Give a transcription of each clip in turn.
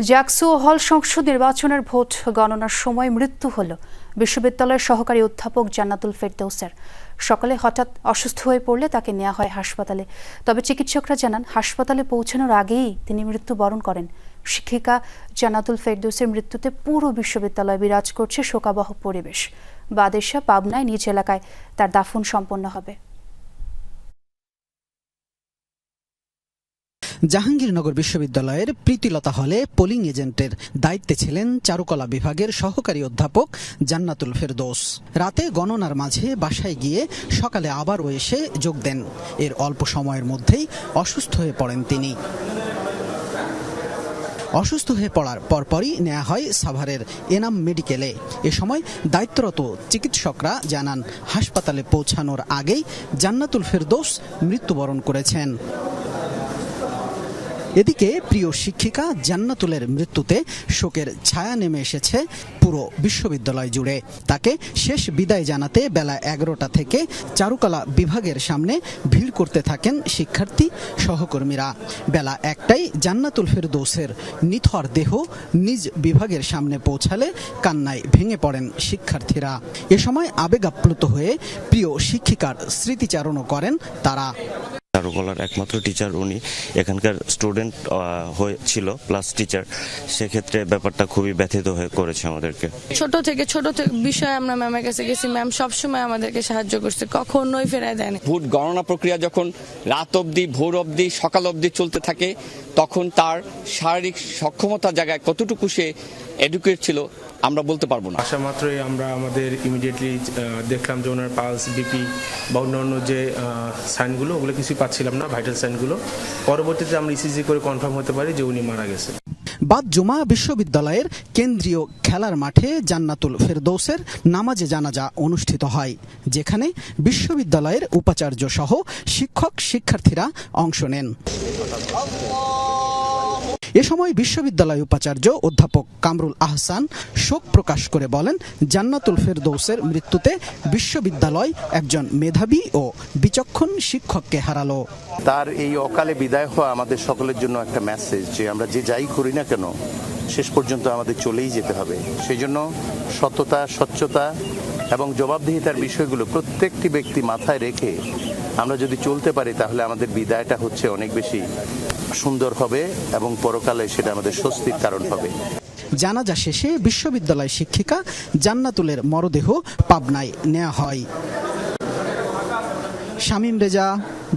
জ্যাকসু হল সংসদ নির্বাচনের ভোট গণনার সময় মৃত্যু হল। বিশ্ববিদ্যালয়ের সহকারী অধ্যাপক জান্নাতুল ফেরদৌসের। সকালে হঠাৎ অসুস্থ হয়ে পড়লে তাকে নেওয়া হয় হাসপাতালে। তবে চিকিৎসকরা জানান, হাসপাতালে পৌঁছানোর আগেই তিনি মৃত্যুবরণ করেন। শিক্ষিকা জান্নাতুল ফেরদৌসের মৃত্যুতে পুরো বিশ্ববিদ্যালয় বিরাজ করছে শোকাবহ পরিবেশ। বাদেশা পাবনায় নিজ এলাকায় তার দাফন সম্পন্ন হবে। জাহাঙ্গীরনগর বিশ্ববিদ্যালয়ের প্রীতিলতা হলে পোলিং এজেন্টের দায়িত্বে ছিলেন চারুকলা বিভাগের সহকারী অধ্যাপক জান্নাতুল ফেরদৌস। রাতে গণনার মাঝে বাসায় গিয়ে সকালে আবারও এসে যোগ দেন। এর অল্প সময়ের মধ্যেই অসুস্থ হয়ে পড়েন তিনি। অসুস্থ হয়ে পড়ার পরপরই নেওয়া হয় সাভারের এনাম মেডিকেলে। এ সময় দায়িত্বরত চিকিৎসকরা জানান, হাসপাতালে পৌঁছানোর আগেই জান্নাতুল ফেরদৌস মৃত্যুবরণ করেছেন। এদিকে প্রিয় শিক্ষিকা জান্নাতুলের মৃত্যুতে শোকের ছায়া নেমে এসেছে পুরো বিশ্ববিদ্যালয় জুড়ে। তাকে শেষ বিদায় জানাতে বেলা এগারোটা থেকে চারুকলা বিভাগের সামনে ভিড় করতে থাকেন শিক্ষার্থী সহকর্মীরা। বেলা একটাই জান্নাতুল ফেরদৌসের নিথর দেহ নিজ বিভাগের সামনে পৌঁছালে কান্নায় ভেঙে পড়েন শিক্ষার্থীরা। এ সময় আবেগাপ্লুত হয়ে প্রিয় শিক্ষিকার স্মৃতিচারণও করেন তারা। চারুকলার একমাত্র টিচার উনি। এখানকার স্টুডেন্ট হয়েছিল প্লাস টিচার সেক্ষেত্রে ব্যাপারটা খুবই ব্যথিত হয়ে করেছে আমাদেরকে। ছোট থেকে ছোট থেকে বিষয়ে আমরা ম্যামের কাছে গেছি। ম্যাম সবসময় আমাদেরকে সাহায্য করছে কখনোই ফেরায় দেয়নি। ভোট গণনা প্রক্রিয়া যখন রাত অবধি ভোর অবধি সকাল অবধি চলতে থাকে তখন তার শারীরিক সক্ষমতার জায়গায় কতটুকু সে এডুকেট ছিল আমরা বলতে পারব না। আসা মাত্রই আমরা আমাদের ইমিডিয়েটলি দেখলাম যে ওনার পালস বিপি বা অন্যান্য যে সাইনগুলো ওগুলো কিছুই পাচ্ছিলাম না ভাইটাল সাইনগুলো। পরবর্তীতে আমরা ইসিজি করে কনফার্ম হতে পারি যে উনি মারা গেছে। বাদ জুমা বিশ্ববিদ্যালয়ের কেন্দ্রীয় খেলার মাঠে জান্নাতুল ফেরদৌসের নামাজে জানাজা অনুষ্ঠিত হয় যেখানে বিশ্ববিদ্যালয়ের উপাচার্য সহ শিক্ষক শিক্ষার্থীরা অংশ নেন। এ সময় বিশ্ববিদ্যালয় উপাচার্য অধ্যাপক কামরুল আহসান শোক প্রকাশ করে বলেন, জান্নাতুল ফেরদৌসের মৃত্যুতে বিশ্ববিদ্যালয় একজন মেধাবী ও বিচক্ষণ শিক্ষককে হারালো। তার এই অকালে বিদায় হওয়া আমাদের সকলের জন্য একটা মেসেজ যে আমরা যে যাই করি না কেন, শেষ পর্যন্ত আমাদের চলেই যেতে হবে। সেই জন্য সততা, স্বচ্ছতা এবং জবাবদিহিতার বিষয়গুলো প্রত্যেকটি ব্যক্তি মাথায় রেখে আমরা যদি চলতে পারি, তাহলে আমাদের বিদায়টা হচ্ছে অনেক বেশি সুন্দর হবে এবং পরকালে সেটা আমাদের স্বস্তির কারণ হবে। জানাজা শেষে বিশ্ববিদ্যালয় শিক্ষিকা জান্নাতুলের মরদেহ পাবনায় নেওয়া হয়। শামীম রেজা,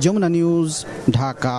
যমুনা নিউজ, ঢাকা।